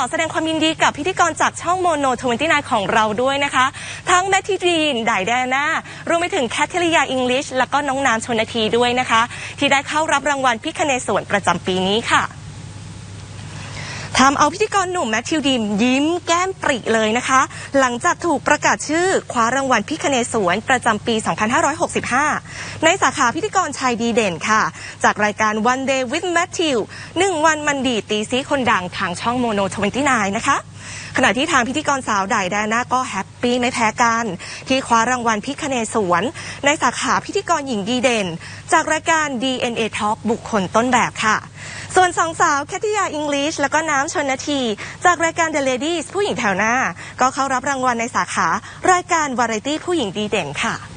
อแสดงความยินดีกับพิธีกรจากช่องโมโน29 ของเราด้วยนะคะ ทั้งแมทธิดีนไดแดน่ารวมไปถึงแคทเทอรียาอิงลิช แล้วก็น้องน้ำชนนาทีด้วยนะคะ ที่ได้เข้ารับรางวัลพิคเนศวนประจำปีนี้ค่ะ ทำเอาพิธีกรหนุ่มแมทธิวดีมยิ้มแก้มปริเลยนะคะ หลังจากถูกประกาศชื่อคว้ารางวัลพิคเนศวรประจำปี 2565 ในสาขาพิธีกรชายดีเด่นค่ะ จากรายการ One Day with Matthew หนึ่งวันมันดีตีซีคนดังทางช่องโมโน29 นะคะขณะที่ทางพิธีกรสาวไดแดน่าก็แฮปปี้ไม่แพ้กัน ที่คว้ารางวัลพิคเนศวรในสาขาพิธีกรหญิงดีเด่น จากรายการ DNA Talk บุคคลต้นแบบค่ะ ส่วนสองสาวแคทติยาอิงลิชแล้วก็น้ำชนนาที จากรายการ The Ladies ผู้หญิงแถวหน้า ก็เข้ารับรางวัลในสาขารายการวาไรตี้ผู้หญิงดีเด่นค่ะ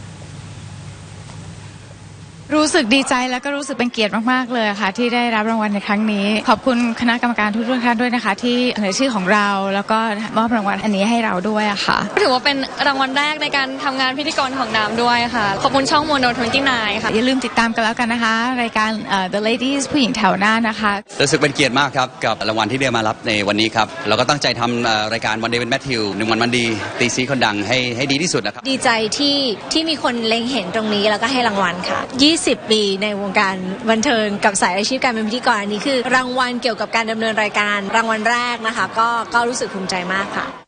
รู้สึกดีใจแล้วก็รู้สึกเป็นเกียรติมากๆเลยค่ะ ที่ได้รับรางวัลในครั้งนี้ ขอบคุณคณะกรรมการทุกท่านด้วยนะคะ ที่เสนอชื่อของเราแล้วก็มอบรางวัลอันนี้ให้เราด้วยอะค่ะ ถือว่าเป็นรางวัลแรกในการทำงานพิธีกรของน้ำด้วยค่ะ ขอบคุณช่องโมโน29ค่ะ อย่าลืมติดตามกันแล้วกันนะคะ รายการเอ่อ The Ladies ผู้หญิงแถวหน้านะคะ รู้สึกเป็นเกียรติมากครับ กับรางวัลที่ได้มารับในวันนี้ครับ เราก็ตั้งใจทำเอ่อรายการวันเดย์เป็นแมทธิวหนึ่งวันมันดี ตีซีคนดังให้ให้ดีที่สุดนะครับ ดีใจที่ที่มีคนเล็งเห็นตรงนี้แล้วก็ให้รางวัลค่ะ20 ปีในวงการบันเทิงกับสายอาชีพการเป็นพิธีกรอันนี้คือ รางวัลเกี่ยวกับการดำเนินรายการรางวัลแรกนะคะ ก็ก็รู้สึกภูมิใจมากค่ะ